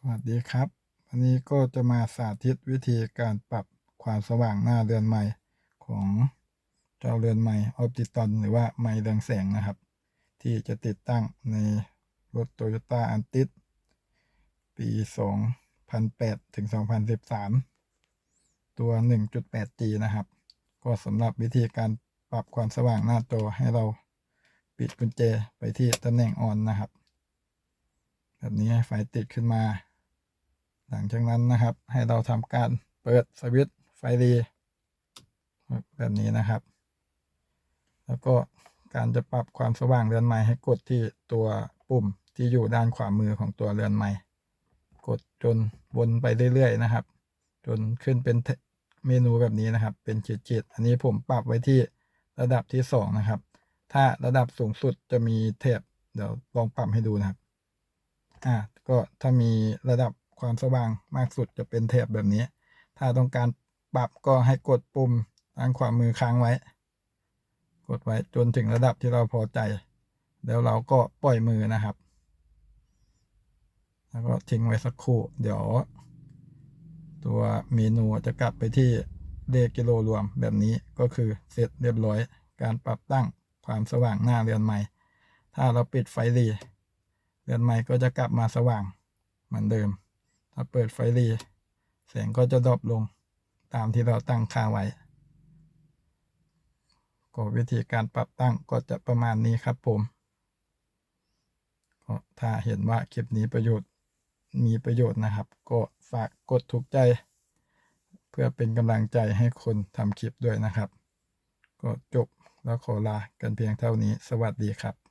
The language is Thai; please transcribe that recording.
สวัสดีครับ วันนี้ก็จะมาสาธิตวิธีการปรับความสว่างหน้าเรือนไม้ของเจ้าเรือนไม้ออปติตอนหรือว่าไม้เรืองแสงนะครับ ที่จะติดตั้งในรถโตโยต้าอันติสปี 2008 ถึง 2013 ตัว 1.8G นะครับ ก็สำหรับวิธีการปรับความสว่างหน้าจอให้เราปิดกุญแจไปที่ตำแหน่งออนนะครับ แบบนี้ให้ไฟติดขึ้นมา หลังจากนั้นนะครับ ให้เราทำการเปิดสวิตช์ไฟรีแบบนี้นะครับ แล้วก็การจะปรับความสว่างเรือนไม้ให้กดที่ตัวปุ่มที่อยู่ด้านขวามือของตัวเรือนไม้กดจนวนไปเรื่อยๆนะครับ จนขึ้นเป็นเมนูแบบนี้นะครับ เป็นขีดๆอันนี้ผมปรับไว้ที่ระดับที่สองนะครับ ถ้าระดับสูงสุดจะมีเทปเดี๋ยวลองปรับให้ดูนะครับ อ่า ก็ถ้ามีระดับ ความสว่างมากสุดจะเป็นแถบแบบนี้ ถ้าต้องการปรับก็ให้กดปุ่มทางขวามือค้างไว้ กดไว้จนถึงระดับที่เราพอใจ แล้วเราก็ปล่อยมือนะครับ แล้วก็ทิ้งไว้สักครู่ เดี๋ยว ตัวเมนูจะกลับไปที่เลขกิโลรวมแบบนี้ก็คือเสร็จเรียบร้อย การปรับตั้งความสว่างหน้าเรือนใหม่ ถ้าเราปิดไฟรีเรือนไม้ก็จะกลับมาสว่างเหมือนเดิม ถ้าเปิดไฟรีแสงก็จะดรอปลงตามที่เราตั้งค่าไว้ ก็วิธีการปรับตั้งก็จะประมาณนี้ครับผมก็ถ้าเห็นว่าคลิปนี้ประโยชน์มีประโยชน์นะครับ ก็ฝากกดถูกใจ เพื่อเป็นกำลังใจให้คนทำคลิปด้วยนะครับ ก็จบแล้วขอลากันเพียงเท่านี้ สวัสดีครับ